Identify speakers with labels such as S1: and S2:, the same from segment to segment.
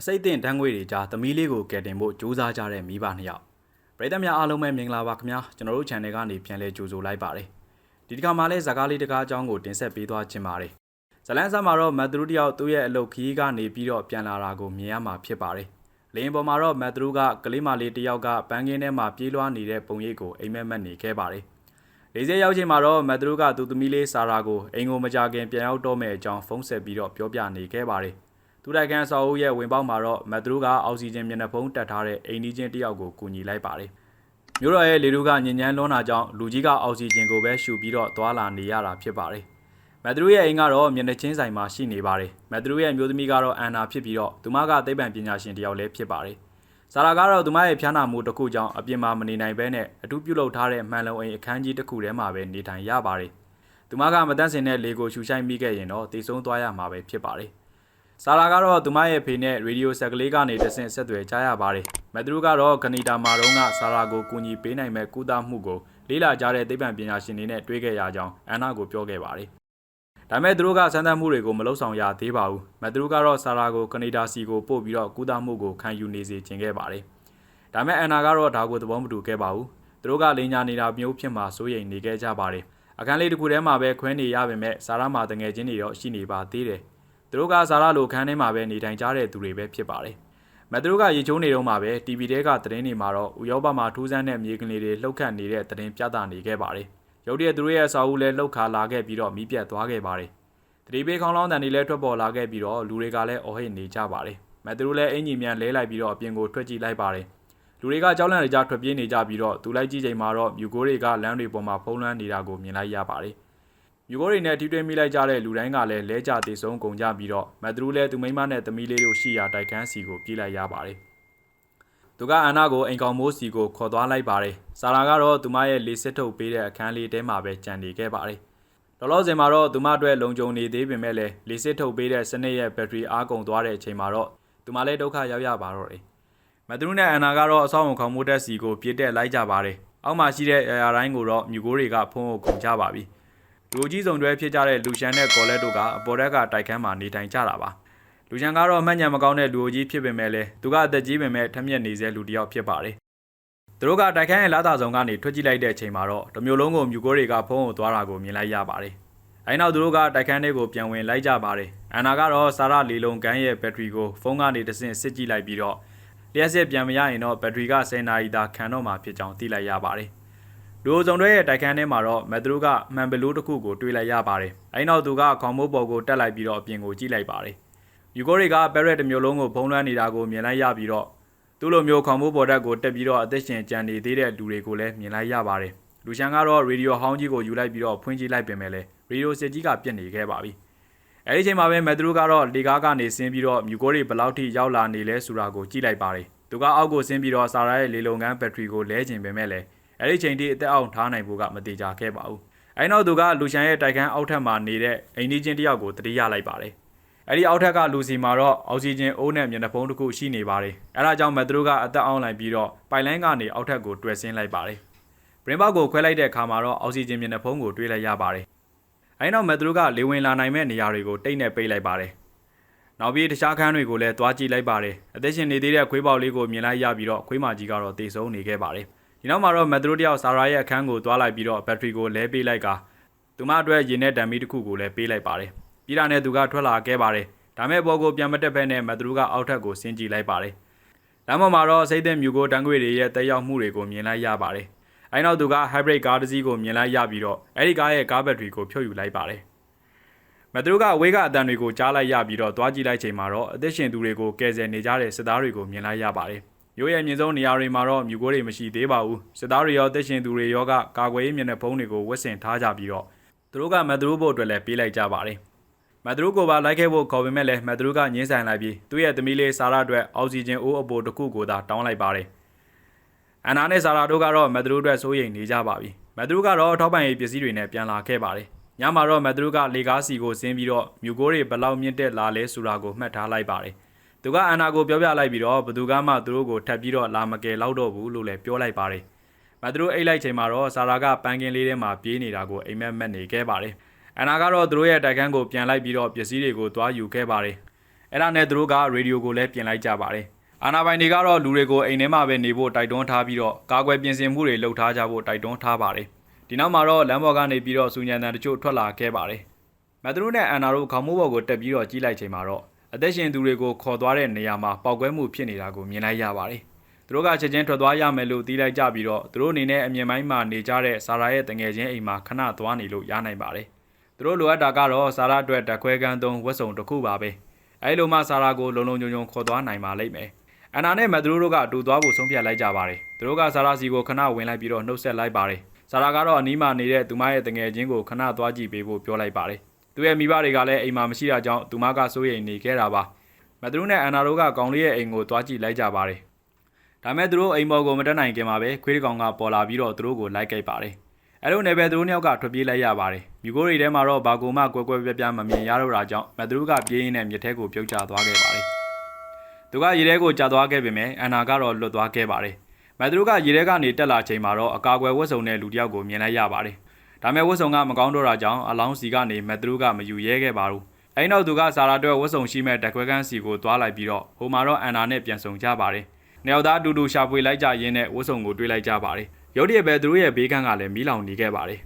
S1: အစိတ်တင်တန်းငွေတွေကြားသမီးလေးကိုကယ်တင်ဖို့ကြိုးစားကြတဲ့မိဘနှစ်ယောက်ပရိသတ်များအားလုံးပဲမင်္ဂလာပါခင်ဗျာကျွန်တော်တို့ channel ကနေပြန်လဲကြိုဆိုလိုက်ပါတယ်ဒီတစ်ခါမှလည်းဇာကားလေးတစ်ကားအကြောင်းကိုတင်ဆက်ပေးသွားခြင်းပါတယ်ဇလန်းဆာမှာတော့မတ်သရူတယောက်သူ့ရဲ့အလုပ်ခရီးကနေပြီးတော့ပြန်လာတာကိုမြင်ရမှာဖြစ်ပါတယ်လင်းပေါ်မှာတော့မတ်သရူကကလေးမလေးတစ်ယောက်ကပန်းကင်းထဲမှာပြေးလွှားနေတဲ့ပုံရိပ်ကိုအိမ်မက်မက်နေခဲ့ပါတယ်လေးစဲရောက်ချိန်မှာတော့မတ်သရူကသူ့သမီးလေးဆာရာကိုအိမ်ကိုမကြခင်ပြန်ရောက်တော့မယ့်အကြောင်းဖုန်းဆက်ပြီးတော့ပြောပြနေခဲ့ပါတယ် သူတိုက်ကန်ဆောက်အုပ်ရဲ့ဝင်ပေါက်မှာတော့မက်ဒရူကအောက်ဆီဂျင်မျက်နှာဖုံးတက်ထားတဲ့အိမ်နီးချင်းတစ်ယောက်ကိုကူညီလိုက်ပါတယ်။မြို့တော်ရဲ့လေလူကညဉ့်ညမ်းလွန်းတာကြောင့်လူကြီးကအောက်ဆီဂျင်ကိုပဲရှူပြီးတော့သွာလာနေရတာဖြစ်ပါတယ်။မက်ဒရူရဲ့အိမ်ကတော့မျက်နှာချင်းဆိုင်မှာရှိနေပါတယ်။မက်ဒရူရဲ့မျိုးသမီးကတော့အန်နာဖြစ်ပြီးတော့သူမကသိပ္ပံပညာရှင်တစ်ယောက်လည်းဖြစ်ပါတယ်။ဆာရာကတော့သူမရဲ့ဖျားနာမှုတစ်ခုကြောင့်အပြင်မှာမနေနိုင်ဘဲနဲ့အထူးပြုလုပ်ထားတဲ့မှန်လုံအိမ်အခန်းကြီးတစ်ခုထဲမှာပဲနေထိုင်ရပါတယ်။သူမကမတန့်စင်တဲ့လေကိုရှူဆိုင်မိခဲ့ရင်တော့တည်ဆုံးသွားရမှာပဲဖြစ်ပါတယ်။ ဆာလာကတော့သူမရဲ့ဖေနဲ့ရေဒီယိုဆက်ကလေးကနေတဆင့်ဆက်သွယ်ကြရပါတယ်။မက်ဒရူကတော့ကနီတာမာတုံးကဆာလာကိုကူညီပေးနိုင်မဲ့ကုသမှုကိုလေးလာကြတဲ့သိပ္ပံပညာရှင်တွေနဲ့တွေ့ခဲ့ရကြောင်းအန်နာကိုပြောခဲ့ပါတယ်။ဒါပေမဲ့သူတို့ကစမ်းသပ်မှုတွေကိုမလုပ်ဆောင်ရသေးပါဘူး။မက်ဒရူကတော့ဆာလာကိုကနေဒါစီကိုပို့ပြီးတော့ကုသမှုကိုခံယူနေစေချင်ခဲ့ပါတယ်။ဒါပေမဲ့အန်နာကတော့ဒါကိုသဘောမတူခဲ့ပါဘူး။သူတို့ကလိန်ညာနေတာမျိုးဖြစ်မှာစိုးရိမ်နေခဲ့ကြပါတယ်။အခန်းလေးတစ်ခုထဲမှာပဲခွဲနေရပေမဲ့ဆာရာမာတငယ်ချင်းတွေတော့ရှိနေပါသေးတယ်။ သူတို့ကဇာရလိုခန်းထဲမှာပဲနေထိုင်ကြတဲ့သူတွေပဲဖြစ်ပါတယ်။မက်သူတို့ကရေချိုးနေတော့မှပဲ TV တဲကသတင်းတွေမှာတော့ဥရောပမှာထူးဆန်းတဲ့မြေကလေးတွေလှုပ်ခတ်နေတဲ့သတင်းပြသနေခဲ့ပါတယ်။ရုတ်တရက်သူတို့ရဲ့အစာအုပ်လည်းလှုပ်ခါလာခဲ့ပြီးတော့မီးပြတ်သွားခဲ့ပါတယ်။တတိပေးခေါင်းလောင်းတန်တွေလည်းထွက်ပေါ်လာခဲ့ပြီးတော့လူတွေကလည်းအော်ဟစ်နေကြပါတယ်။မက်သူတို့လည်းအင်ဂျီမြန်လဲလိုက်ပြီးတော့အပြင်ကိုထွက်ကြည့်လိုက်ပါတယ်။လူတွေကကြောက်လန့်နေကြထွက်ပြေးနေကြပြီးတော့သူလိုက်ကြည့်ချိန်မှာတော့မြူကိုတွေကလမ်းတွေပေါ်မှာဖုံးလွှမ်းနေတာကိုမြင်လိုက်ရပါတယ်။ မြူကိုတွေနဲ့ထိတွေ့မိလိုက်ကြတဲ့လူတိုင်းကလည်းလဲကျတည်ဆုံးကုန်ကြပြီးတော့မက်ဒရူလည်းသူမိမနဲ့သမီးလေးတို့ရှိရာတိုက်ခန်းစီကိုပြေးလိုက်ရပါတယ်။သူကအန်နာကိုအိမ်ကောင်မိုးစီကိုခေါ်သွားလိုက်ပါတယ်။ဆာရာကတော့သူမရဲ့လေစစ်ထုတ်ပေးတဲ့အခန်းလေးထဲမှာပဲကြံနေခဲ့ပါတယ်။လောလောဆယ်မှာတော့သူမအတွက်လုံခြုံနေသေးပေမဲ့လည်းလေစစ်ထုတ်ပေးတဲ့စနစ်ရဲ့ဘက်ထရီအားကုန်သွားတဲ့အချိန်မှာတော့သူမလည်းဒုက္ခရောက်ရပါတော့တယ်။မက်ဒရူနဲ့အန်နာကတော့အဆောက်အုံခေါင်မိုးတက်စီကိုပြေးတက်လိုက်ကြပါတယ်။အောက်မှာရှိတဲ့အရာတိုင်းကိုတော့မြူကိုတွေကဖုံးအုပ်ကုန်ကြပါပြီ။ လူကြီးစုံတွဲဖြစ်ကြတဲ့လူရှန်နဲ့ကော်လက်တို့ကအပေါ်ထက်ကတိုက်ခန်းမှာနေထိုင်ကြတာပါ။လူရှန်ကတော့မှတ်ညံမကောင်းတဲ့လူကြီးဖြစ်ပေမဲ့လည်းသူကအသက်ကြီးပေမဲ့ထမျက်နေစေလူတစ်ယောက်ဖြစ်ပါတယ်။သူတို့ကတိုက်ခန်းရဲ့လာတာဆောင်ကနေထွက်ကြည့်လိုက်တဲ့အချိန်မှာတော့တစ်မျိုးလုံးကိုမြူကိုတွေကဖုံးအုပ်သွားတာကိုမြင်လိုက်ရပါတယ်။အဲဒီနောက်သူတို့ကတိုက်ခန်းထဲကိုပြန်ဝင်လိုက်ကြပါတယ်။အန်နာကတော့စာရလီလုံကန်းရဲ့ဘက်ထရီကိုဖုန်းကနေတစ်ဆင့်စစ်ကြည့်လိုက်ပြီးတော့လျှက်စစ်ပြန်မရရင်တော့ဘက်ထရီက10နာရီသာခံတော့မှာဖြစ်ကြောင်းသိလိုက်ရပါတယ်။ လူအုံစုံတွေရဲ့တိုက်ခန်းထဲမှာတော့မက်ဒရူကမှန်ဘလူးတစ်ခုကိုတွေ့လိုက်ရပါတယ်။အဲဒီနောက်သူကခေါင်းမိုးပေါ်ကိုတက်လိုက်ပြီးတော့အပြင်ကိုကြည့်လိုက်ပါတယ်။ယူကိုတွေကဘက်ရက်တစ်မျိုးလုံးကိုဖုံးလွှမ်းနေတာကိုမြင်လိုက်ရပြီးတော့သူ့လိုမျိုးခေါင်းမိုးပေါ်တက်ကိုတက်ပြီးတော့အသက်ရှင်ကြံနေသေးတဲ့လူတွေကိုလည်းမြင်လိုက်ရပါတယ်။လူရှန်ကတော့ရေဒီယိုဟောင်းကြီးကိုယူလိုက်ပြီးတော့ဖွင့်ကြည့်လိုက်ပင်မဲ့လည်းရေဒီယိုစစ်ကြီးကပြတ်နေခဲ့ပါပြီ။အဲဒီချိန်မှာပဲမက်ဒရူကတော့လေကားကနေဆင်းပြီးတော့မြူကိုတွေဘယ်လောက်ထိရောက်လာနေလဲဆိုတာကိုကြည့်လိုက်ပါတယ်။သူကအောက်ကိုဆင်းပြီးတော့ဆာရာရဲ့လေလုံကန်းဘက်ထရီကိုလဲကျင်ပေမဲ့လည်း အဲဒီချိန်ထိအသက်အောက်ထားနိုင်ဖို့ကမတိကြခဲ့ပါဘူး။အဲဒီနောက်သူကလူရှန်ရဲ့တိုက်ခန်းအောက်ထပ်မှာနေတဲ့အိမ်နီးချင်းတစ်ယောက်ကိုတတိယလိုက်ပါတယ်။အဲဒီအောက်ထပ်ကလူစီမှာတော့အောက်ဆီဂျင်အိုးနဲ့မျက်နှာဖုံးတစ်ခုရှိနေပါတယ်။အဲဒါကြောင့်မက်ဒရူကအသက်အောက်လိုက်ပြီးတော့ပိုင်လိုင်းကနေအောက်ထပ်ကိုတွယ်ဆင်းလိုက်ပါတယ်။ဘရင်ဘောက်ကိုခွဲလိုက်တဲ့အခါမှာတော့အောက်ဆီဂျင်မျက်နှာဖုံးကိုတွေးလိုက်ရပါတယ်။အဲဒီနောက်မက်ဒရူကလေဝင်လာနိုင်မဲ့နေရာတွေကိုတိတ်နဲ့ပိတ်လိုက်ပါတယ်။နောက်ပြီးတခြားခန်းတွေကိုလည်းသွားကြည့်လိုက်ပါတယ်။အသက်ရှင်နေသေးတဲ့ခွေးပေါက်လေးကိုမြင်လိုက်ရပြီးတော့ခွေးမကြီးကတော့တေဆုံးနေခဲ့ပါတယ်။ ဒီနောက်မှာတော့မက်ဒရူတယောက်ဆာရာရဲ့အခန်းကိုသွားလိုက်ပြီးတော့ဘက်ထရီကိုလဲပေးလိုက်ကသူမအတွက်ရေနဲ့ဓာတ်မီတစ်ခုကိုလည်းပေးလိုက်ပါတယ်။ပြီးတာနဲ့သူကထွက်လာခဲ့ပါတယ်။ဒါမဲ့ဘောကိုပြန်မတက်ဘဲနဲ့မက်ဒရူကအောက်ထပ်ကိုဆင်းကြည့်လိုက်ပါတယ်။လမ်းပေါ်မှာတော့စိတ်သက်မြူကိုတန်းခွေတွေရဲ့တက်ရောက်မှုတွေကိုမြင်လိုက်ရပါတယ်။အဲဒီနောက်သူက hybrid ကားတစ်စီးကိုမြင်လိုက်ရပြီးတော့အဲဒီကားရဲ့ကားဘက်ထရီကိုဖြုတ်ယူလိုက်ပါတယ်။မက်ဒရူကအဝေးကအတန်တွေကိုကြားလိုက်ရပြီးတော့သွားကြည့်လိုက်ချိန်မှာတော့အသက်ရှင်သူတွေကိုကယ်ဆယ်နေကြတဲ့စစ်သားတွေကိုမြင်လိုက်ရပါတယ်။ ရိုးရဲ့မြင့်ဆုံးနေရာတွေမှာတော့မြူကိုတွေမရှိသေးပါဘူး။စစ်သားတွေရောအသက်ရှင်သူတွေရောကကာကွယ်ရေးမျက်နှာဖုံးတွေကိုဝတ်ဆင်ထားကြပြီးတော့သူတို့ကမက်ဒရူဖို့အတွက်လည်းပေးလိုက်ကြပါတယ်။မက်ဒရူကိုပါလိုက်ခဲ့ဖို့ခေါ်ပေမဲ့လည်းမက်ဒရူကငင်းဆန်လိုက်ပြီးသူ့ရဲ့သမီးလေးဆာရာအတွက်အောက်ဆီဂျင်အိုးအပိုတစ်ခုကိုသာတောင်းလိုက်ပါတယ်။အန်နာနဲ့ဆာရာတို့ကတော့မက်ဒရူအတွက်စိုးရိမ်နေကြပါပြီ။မက်ဒရူကတော့ထောက်ပံ့ရေးပစ္စည်းတွေနဲ့ပြန်လာခဲ့ပါတယ်။ညမှာတော့မက်ဒရူကလေကားစီကိုဆင်းပြီးတော့မြူကိုတွေဘယ်လောက်မြင့်တက်လာလဲဆိုတာကိုမှတ်ထားလိုက်ပါတယ်။ သူကအန်နာကိုပြောပြလိုက်ပြီးတော့ဘသူကမှသူတို့ကိုထပ်ပြီးတော့လာမကယ်လောက်တော့ဘူးလို့လည်းပြောလိုက်ပါတယ်။မက်ဒရူအိတ်လိုက်ချိန်မှာတော့ဆာရာကပန်းကင်းလေးထဲမှာပြေးနေတာကိုအိမ်မက်မက်နေခဲ့ပါတယ်။အန်နာကတော့သူတို့ရဲ့တိုက်ခန်းကိုပြန်လိုက်ပြီးတော့ပစ္စည်းတွေကိုသွားယူခဲ့ပါတယ်။အဲ့ဒါနဲ့သူတို့ကရေဒီယိုကိုလည်းပြင်လိုက်ကြပါတယ်အာနာပိုင်တွေကတော့လူတွေကိုအိမ်ထဲမှာပဲနေဖို့တိုက်တွန်းထားပြီးတော့ကာကွယ်ပြင်ဆင်မှုတွေလုပ်ထားကြဖို့တိုက်တွန်းထားပါတယ်ဒီနောက်မှာတော့လမ်းပေါ်ကနေပြီးတော့စူညံတန်တချို့ထွက်လာခဲ့ပါတယ်မက်ထရိုနဲ့အန်နာတို့ခေါင်းမိုးပေါ်ကိုတက်ပြီးတော့ကြီးလိုက်ချိန်မှာတော့ အသက်ရှင်သူတွေကိုခေါ်သွားတဲ့နေရာမှာပောက်ကွဲမှုဖြစ်နေတာကိုမြင်လိုက်ရပါတယ်သူတို့ကချက်ချင်းထွက်သွားရမယ်လို့တီးလိုက်ကြပြီးတော့သူတို့အနေနဲ့အမြင်ပိုင်းမှာနေကြတဲ့ဆာရာရဲ့တငယ်ချင်းအိမ်မှာခဏသွားနေလို့ရနိုင်ပါတယ်သူတို့လိုအပ်တာကတော့ဆာရာအတွက်တက်ခွဲကန်းသုံးဝတ်စုံတစ်ခုပါပဲအဲလိုမှဆာရာကိုလုံလုံခြုံခြုံခေါ်သွားနိုင်ပါလိမ့်မယ်အန်နာနဲ့မက်ထရိုတို့ကအတူသွားဖို့ဆုံးဖြတ်လိုက်ကြပါတယ်သူတို့ကဆာရာစီကိုခဏဝင်လိုက်ပြီးတော့နှုတ်ဆက်လိုက်ပါတယ်ဆာရာကတော့အနီးမှာနေတဲ့သူမရဲ့တငယ်ချင်းကိုခဏသွားကြည့်ပေးဖို့ပြောလိုက်ပါတယ် သူရဲ့မိဘတွေကလည်းအိမ်မှာမရှိတာကြောင့်သူမကစိုးရိမ်နေခဲ့တာပါမက်ထရိုနဲ့အန်နာတို့ကကောင်လေးရဲ့အိမ်ကိုသွားကြည့်လိုက်ကြပါတယ်ဒါမဲ့သူတို့အိမ်ပေါ်ကိုမတက်နိုင်ခင်မှာပဲခွေးတကောင်ကပေါ်လာပြီးတော့သူတို့ကိုလိုက်ခဲ့ပါတယ်အဲ့လိုနဲ့ပဲသူတို့နှစ်ယောက်ကထွက်ပြေးလိုက်ရပါတယ်မြူကိုတွေထဲမှာတော့ဘာကူမှကွဲကွဲပြားပြားမမြင်ရတော့တာကြောင့်မက်ထရိုကပြေးရင်းနဲ့မြစ်ထဲကိုပြုတ်ကျသွားခဲ့ပါတယ်သူကရေထဲကိုကျသွားခဲ့ပေမဲ့အန်နာကတော့လွတ်သွားခဲ့ပါတယ်မက်ထရိုကရေထဲကနေတက်လာချိန်မှာတော့အကာအကွယ်ဝတ်စုံတဲ့လူတစ်ယောက်ကိုမြင်လိုက်ရပါတယ် ဒါမဲ့ဝတ်စုံကမကောင်းတော့တာကြောင့်အလောင်းစီကနေမက်ထရိုကမယူရဲခဲ့ပါဘူးအဲ့နောက်သူကဆာရာအတွက်ဝတ်စုံရှိမဲ့တက်ခွဲကန်းစီကိုသွားလိုက်ပြီးတော့ဟိုမှာတော့အန်နာနဲ့ပြန်ဆုံကြပါတယ်နှစ်ယောက်သားအတူတူရှာဖွေလိုက်ကြရင်းနဲ့ဝတ်စုံကိုတွေးလိုက်ကြပါတယ်ရုတ်တရက်ပဲသူတို့ရဲ့ဘေးကန်းကလည်းမီးလောင်နေခဲ့ပါတယ်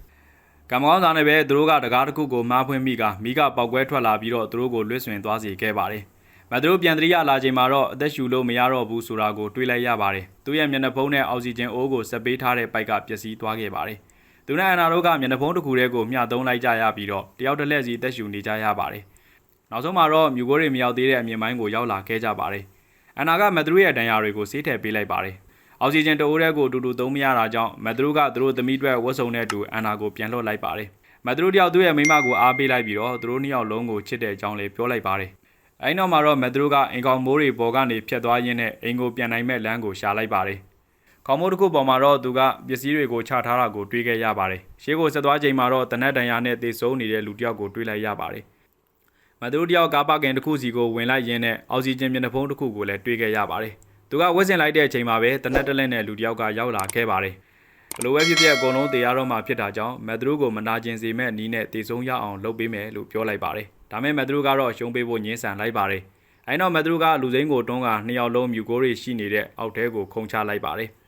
S1: ကံမကောင်းသားနဲ့ပဲသူတို့ကတကားတစ်ခုကိုမှားဖွင့်မိကမိကပေါက်ကွဲထွက်လာပြီးတော့သူတို့ကိုလွတ်ဆွင်သွားစေခဲ့ပါတယ်မသူတို့ပြန်တရိရလာချိန်မှာတော့အသက်ရှူလို့မရတော့ဘူးဆိုတာကိုတွေးလိုက်ရပါတယ်သူရဲ့မျက်နှာဖုံးနဲ့အောက်ဆီဂျင်အိုးကိုဆက်ပေးထားတဲ့ပိုက်ကပျက်စီးသွားခဲ့ပါတယ် သူနဲ့အန်နာတို့ကမျက်နှာဖုံးတစ်ခုတည်းကိုမျှသုံးလိုက်ကြရပြီးတော့တယောက်တစ်လက်စီသက်ရှူနေကြရပါတယ်နောက်ဆုံးမှာတော့မြူကိုတွေမရောက်သေးတဲ့အမြင်ပိုင်းကိုရောက်လာခဲ့ကြပါတယ်အန်နာကမက်ထရိုရဲ့ဒဏ်ရာတွေကိုဆေးထည့်ပေးလိုက်ပါတယ်။အောက်ဆီဂျင်တအိုးတဲကိုအတူတူသုံးမရတာကြောင့်မက်ထရိုကသူတို့သမီးအတွက်ဝတ်စုံနဲ့အတူအန်နာကိုပြန်လွှတ်လိုက်ပါတယ်။မက်ထရိုတယောက်သူ့ရဲ့မိမကိုအားပေးလိုက်ပြီးတော့သူတို့နှစ်ယောက်လုံးကိုချစ်တဲ့အကြောင်းလေးပြောလိုက်ပါတယ်။အဲဒီနောက်မှာတော့မက်ထရိုကအင်ကောင်မိုးတွေပေါ်ကနေဖြတ်သွားရင်းနဲ့အင်ကိုပြန်နိုင်မဲ့လမ်းကိုရှာလိုက်ပါတယ်။ ခေါင်းမိုးတစ်ခုပေါ်မှာတော့သူကပစ္စည်းတွေကိုချထားတာကိုတွေးခဲ့ရပါတယ်။ရှေးကိုဆက်သွားချိန်မှာတော့တနက်တန်ရာနဲ့တေဆုံးနေတဲ့လူတစ်ယောက်ကိုတွေးလိုက်ရပါတယ်။မသူတို့တယောက်ကားပါကင်တစ်ခုစီကိုဝင်လိုက်ရင်းနဲ့အောက်ဆီဂျင်မျက်နှာဖုံးတစ်ခုကိုလည်းတွေးခဲ့ရပါတယ်။သူကဝက်စင်လိုက်တဲ့အချိန်မှာပဲတနက်တလက်နဲ့လူတယောက်ကရောက်လာခဲ့ပါတယ်။ဘလိုပဲဖြစ်ဖြစ်အကုန်လုံးတရားတော့မှဖြစ်တာကြောင့်မသူတို့ကိုမနာကျင်စေမဲ့နီးနဲ့တေဆုံးရအောင်လုပ်ပေးမယ်လို့ပြောလိုက်ပါတယ်။ဒါမဲ့မသူတို့ကတော့ရှုံးပေးဖို့ညှင်းဆန်လိုက်ပါတယ်။အဲနောက်မသူတို့ကလူစိမ်းကိုတွန်းကနှစ်ယောက်လုံးမြူကိုတွေရှိနေတဲ့အောက်ထဲကိုခုန်ချလိုက်ပါတယ်။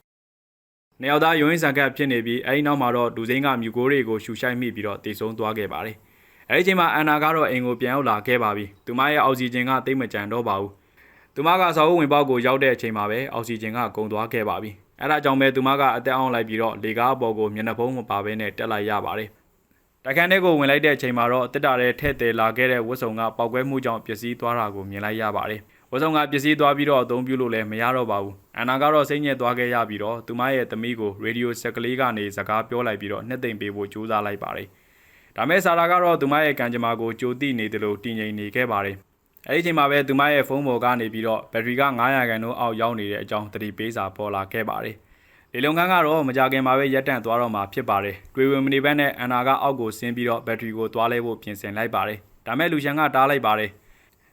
S1: နှစ်ယောက်သားယွင်းဆန်ကပ်ဖြစ်နေပြီးအဲဒီနောက်မှာတော့လူစိမ်းကမြူကိုတွေကိုရှူရှိုက်မိပြီးတော့တေဆုံးသွားခဲ့ပါတယ်။အဲဒီချိန်မှာအန်နာကတော့အိမ်ကိုပြန်ရောက်လာခဲ့ပါပြီ။သူမရဲ့အောက်ဆီဂျင်ကတိတ်မကြံတော့ပါဘူး။သူမကစာအုပ်ဝင်ပေါက်ကိုရောက်တဲ့အချိန်မှာပဲအောက်ဆီဂျင်ကကုန်သွားခဲ့ပါပြီ။အဲဒါကြောင့်ပဲသူမကအသက်အောင်လိုက်ပြီးတော့လေကားအပေါ်ကိုမျက်နှာဖုံးမပါဘဲနဲ့တက်လိုက်ရပါတယ်။တိုက်ခန်းထဲကိုဝင်လိုက်တဲ့အချိန်မှာတော့တစ်တာတဲ့ထဲ့တယ်လာခဲ့တဲ့ဝတ်စုံကပောက်ကွဲမှုကြောင့်ပျက်စီးသွားတာကိုမြင်လိုက်ရပါတယ်။ ဝတ်စုံကပျက်စီးသွားပြီးတော့အသုံးပြုလို့လည်းမရတော့ပါဘူး။အန်နာကတော့စိတ်ညစ်သွားခဲ့ရပြီးတော့သူမရဲ့သမီးကိုရေဒီယိုဆက်ကလေးကနေစကားပြောလိုက်ပြီးတော့နှစ်သိမ့်ပေးဖို့ကြိုးစားလိုက်ပါတယ်။ဒါမဲ့ဆာရာကတော့သူမရဲ့ကံကြမ္မာကိုကြိုတိနေတယ်လို့တည်ငြိမ်နေခဲ့ပါတယ်။အဲဒီချိန်မှာပဲသူမရဲ့ဖုန်းပေါ်ကနေပြီးတော့ဘက်ထရီက900ခန်းတို့အောက်ရောက်နေတဲ့အကြောင်းသတိပေးစာပေါ်လာခဲ့ပါတယ်။လေလုံခန်းကတော့မကြခင်မှာပဲရက်တန့်သွားတော့မှာဖြစ်ပါတယ်။တွေဝင်မနေဘဲနဲ့အန်နာကအောက်ကိုဆင်းပြီးတော့ဘက်ထရီကိုသွားလဲဖို့ပြင်ဆင်လိုက်ပါတယ်။ဒါမဲ့လူရှန်ကတားလိုက်ပါတယ်။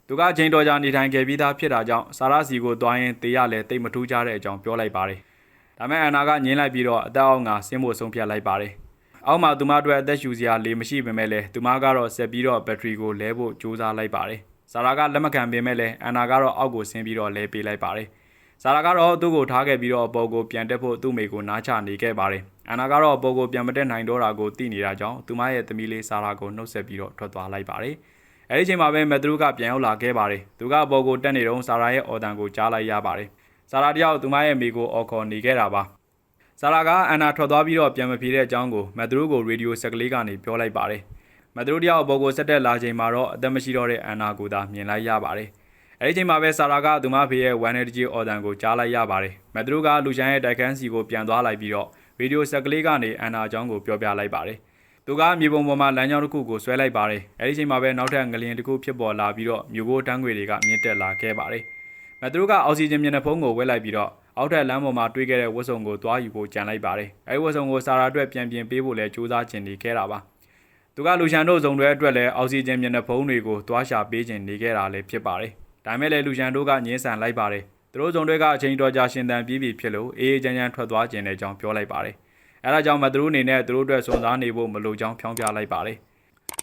S1: သူကချိန်တော်ကြာနေထိုင်ခဲ့ပြီးသားဖြစ်တာကြောင့်စာရစီကိုသွားရင်တေးရလဲတိတ်မထူးကြတဲ့အကြောင်းပြောလိုက်ပါတယ်။ဒါမဲ့အန်နာကညင်းလိုက်ပြီးတော့အသက်အောက်ငါဆင်းဖို့ဆုံးဖြတ်လိုက်ပါတယ်။အောက်မှာသူမအတွက်အသက်ရှူစရာလေမရှိပေမဲ့လည်းသူမကတော့ဆက်ပြီးတော့ဘက်ထရီကိုလဲဖို့ကြိုးစားလိုက်ပါတယ်။ဆာရာကလက်မခံပေမဲ့လည်းအန်နာကတော့အောက်ကိုဆင်းပြီးတော့လဲပေးလိုက်ပါတယ်။ဆာရာကတော့သူ့ကိုထားခဲ့ပြီးတော့အပေါ်ကိုပြန်တက်ဖို့သူ့မိကိုနားချနေခဲ့ပါတယ်။အန်နာကတော့အပေါ်ကိုပြန်မတက်နိုင်တော့တာကိုသိနေတာကြောင့်သူမရဲ့သမီးလေးဆာရာကိုနှုတ်ဆက်ပြီးတော့ထွက်သွားလိုက်ပါတယ်။ အဲဒီချိန်မှာပဲမက်ထရိုကပြန်ရောက်လာခဲ့ပါတယ်။သူကအပေါ်ကိုတက်နေတော့ဆာရာရဲ့အော်တန်ကိုကြားလိုက်ရပါတယ်။ဆာရာတယောက်သူမရဲ့မိကိုအော်ခေါ်နေခဲ့တာပါ။ဆာရာကအန်နာထွက်သွားပြီးတော့ပြန်မပြေတဲ့အကြောင်းကိုမက်ထရိုကိုရေဒီယိုဆက်ကလေးကနေပြောလိုက်ပါတယ်။မက်ထရိုတယောက်အပေါ်ကိုဆက်တက်လာချိန်မှာတော့အသက်မရှိတော့တဲ့အန်နာကိုသာမြင်လိုက်ရပါတယ်။အဲဒီချိန်မှာပဲဆာရာကသူမဖေရဲ့1 energy အော်တန်ကိုကြားလိုက်ရပါတယ်။မက်ထရိုကလူချန်ရဲ့တိုက်ခန်းစီကိုပြန်သွားလိုက်ပြီးတော့ရေဒီယိုဆက်ကလေးကနေအန်နာအကြောင်းကိုပြောပြလိုက်ပါတယ်။ သူကမြေပုံပေါ်မှာလမ်းကြောင်းတစ်ခုကိုဆွဲလိုက်ပါတယ်။အဲဒီချိန်မှာပဲနောက်ထပ်ငလျင်တစ်ခုဖြစ်ပေါ်လာပြီးတော့မြို့ကိုတန်းခွေတွေကမြင့်တက်လာခဲ့ပါတယ်။မက်ထရိုကအောက်ဆီဂျင်မျက်နှာဖုံးကိုဝဲလိုက်ပြီးတော့အောက်ထပ်လမ်းပေါ်မှာတွေးခဲ့တဲ့ဝတ်စုံကိုသွားယူဖို့ကြံလိုက်ပါတယ်။အဲဒီဝတ်စုံကိုဆာရာအတွက်ပြန်ပြင်ပေးဖို့လည်းကြိုးစားချင်နေခဲ့တာပါ။သူကလူရှန်တို့ဇုံတွေအတွက်လည်းအောက်ဆီဂျင်မျက်နှာဖုံးတွေကိုသွားရှာပေးခြင်းနေခဲ့တာလည်းဖြစ်ပါတယ်။ဒါမဲ့လည်းလူရှန်တို့ကညှင်းဆန်လိုက်ပါတယ်။သူတို့ဇုံတွေကအချိန်တော်ကြာရှင်သန်ပြီးပြီဖြစ်လို့အေးအေးချမ်းချမ်းထွက်သွားခြင်းတဲ့အကြောင်းပြောလိုက်ပါတယ်။ အဲဒါကြောင့်မသူတို့အနေနဲ့သူတို့အတွက်စုံစမ်းနေဖို့မလိုကြောင်းဖြောင်းပြလိုက်ပါတယ်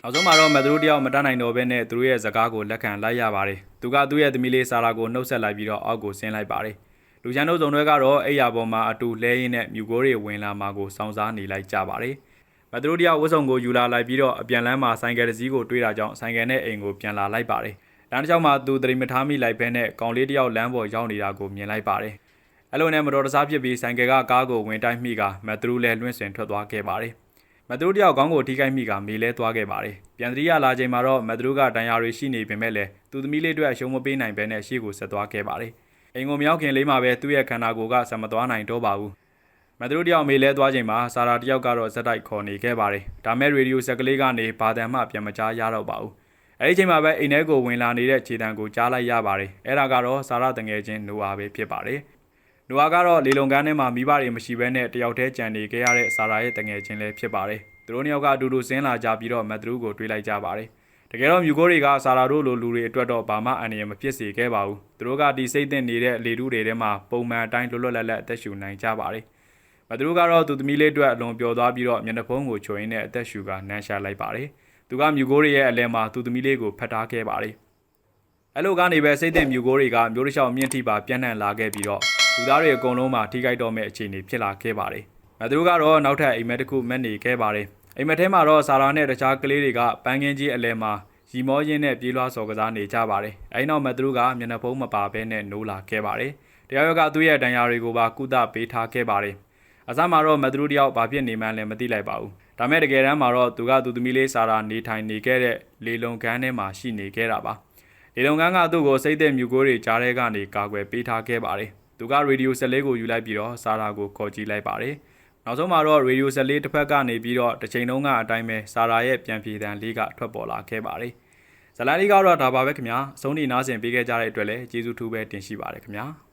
S1: နောက်ဆုံးမှာတော့မက်သရိုးတယောက်မတတ်နိုင်တော့ဘဲနဲ့သူတို့ရဲ့စကားကိုလက်ခံလိုက်ရပါတယ်သူကသူ့ရဲ့သမီးလေးဆာရာကိုနှုတ်ဆက်လိုက်ပြီးတော့အောက်ကိုဆင်းလိုက်ပါတယ်လူချန်တို့စုံတွေကတော့အိယာပေါ်မှာအတူလဲရင်းနဲ့မြူကိုတွေဝင်လာမှာကိုစောင့်စားနေလိုက်ကြပါတယ်မက်သရိုးတယောက်ဝတ်စုံကိုယူလာလိုက်ပြီးတော့အပြန်လမ်းမှာဆိုင်ကယ်တစ်စီးကိုတွေ့တာကြောင့်ဆိုင်ကယ်နဲ့အိမ်ကိုပြန်လာလိုက်ပါတယ်လမ်းတစ်လျှောက်မှာသူတရိမထားမိလိုက်ဘဲနဲ့ကောင်လေးတယောက်လမ်းပေါ်ရောက်နေတာကိုမြင်လိုက်ပါတယ် အဲ့လိုနဲ့မတော်တဆဖြစ်ပြီးဆိုင်ကယ်ကကားကိုဝင်တိုက်မိကမက်သရိုးလည်းလွင့်စင်ထွက်သွားခဲ့ပါတယ်မက်သရိုးတယောက်ခေါင်းကိုထိခိုက်မိကမေလဲသွားခဲ့ပါတယ်။ပြန်သတိရလာချိန်မှာတော့မက်သရိုးကဒဏ်ရာတွေရှိနေပေမဲ့လည်းသူသမီးလေးအတွက်အရှုံးမပေးနိုင်ဘဲနဲ့ရှေ့ကိုဆက်သွားခဲ့ပါတယ်။အိမ်ကိုမရောက်ခင်လေးမှာပဲသူ့ရဲ့ခန္ဓာကိုယ်ကဆက်မသွားနိုင်တော့ပါဘူး။မက်သရိုးတယောက်မေလဲသွားချိန်မှာဆာရာတယောက်ကတော့ဇက်တိုက်ခေါ်နေခဲ့ပါတယ်။ဒါမဲ့ရေဒီယိုဆက်ကလေးကနေဘာတန်မှပြန်မကြားရတော့ပါဘူး။အဲဒီချိန်မှာပဲအိမ်ထဲကိုဝင်လာနေတဲ့ခြေတံကိုကြားလိုက်ရပါတယ်။အဲ့ဒါကတော့ဆာရာတငယ်ချင်းနိုအာပဲဖြစ်ပါတယ်။ နူအာကတော့လေလုံကန်းထဲမှာမိဘတွေမရှိဘဲနဲ့တယောက်တည်းကြံနေခဲ့ရတဲ့ဆာရာရဲ့တငယ်ချင်းလည်းဖြစ်ပါတယ်။သူတို့နှစ်ယောက်ကအတူတူဆင်းလာကြပြီးတော့မက်သရူးကိုတွေးလိုက်ကြပါတယ်။တကယ်တော့မြူကိုတွေကဆာရာတို့လိုလူတွေအတွက်တော့ဘာမှအန္တရာယ်မဖြစ်စေခဲ့ပါဘူး။သူတို့ကဒီစိတ်သင့်နေတဲ့လေတူးတွေထဲမှာပုံမှန်အတိုင်းလွတ်လွတ်လပ်လပ်အသက်ရှူနိုင်ကြပါတယ်။မက်သရူးကတော့သူသမီးလေးအတွက်အလွန်ပျော်သွားပြီးတော့မျက်နှာဖုံးကိုချွေရင်းနဲ့အသက်ရှူကနမ်းရှာလိုက်ပါတယ်။သူကမြူကိုတွေရဲ့အလဲမှာသူသမီးလေးကိုဖတ်ထားခဲ့ပါတယ်။အဲ့လိုကနေပဲစိတ်သက်မြူကိုတွေကမျိုးတစ်လျှောက်မြင့်ထိပါပြန့်နှံ့လာခဲ့ပြီးတော့ လူသားတွေအကုန်လုံးမှာထိခိုက်တော့မဲ့အခြေအနေဖြစ်လာခဲ့ပါတယ်။မသူတို့ကတော့နောက်ထပ်အိမ်မက်တစ်ခုမက်နေခဲ့ပါတယ်။အိမ်မက်ထဲမှာတော့ဆာရာနဲ့တခြားကလေးတွေကပန်းကင်းကြီးအလဲမှာရီမောရင်းနဲ့ပြေးလွှားစော်ကစားနေကြပါတယ်။အဲဒီနောက်မသူတို့ကမျက်နှာဖုံးမပါဘဲနဲ့နိုးလာခဲ့ပါတယ်။တရားရောက်ကသူ့ရဲ့ဒဏ်ရာတွေကိုပါကုသပေးထားခဲ့ပါတယ်။အစမှာတော့မသူတို့တယောက်ဘာဖြစ်နေမှန်းလည်းမသိလိုက်ပါဘူး။ဒါမဲ့တကယ်တမ်းမှာတော့သူကသူသမီးလေးဆာရာနေထိုင်နေခဲ့တဲ့လေလုံကန်းထဲမှာရှိနေခဲ့တာပါ။ဒီလုံကန်းကသူ့ကိုစိတ်သက်မြူကိုတွေကြားထဲကနေကာကွယ်ပေးထားခဲ့ပါတယ်။ သူကရေဒီယိုဆက်လေးကိုယူလိုက်ပြီးတော့စာရာကိုခေါ်ကြည့်လိုက်ပါတယ်။နောက်ဆုံးမှာတော့ရေဒီယိုဆက်လေးတစ်ဖက်ကနေပြီးတော့တစ်ချိန်လုံးကအတိုင်းပဲစာရာရဲ့ပြန်ပြေတန်လေးကထွက်ပေါ်လာခဲ့ပါတယ်။ဇလန်လေးကတော့ဒါပါပဲခင်ဗျာ။အဆုံးထိနားဆင်ပေးခဲ့ကြတဲ့အတွက်လည်းကျေးဇူးထူးပဲတင်ရှိပါတယ်ခင်ဗျာ။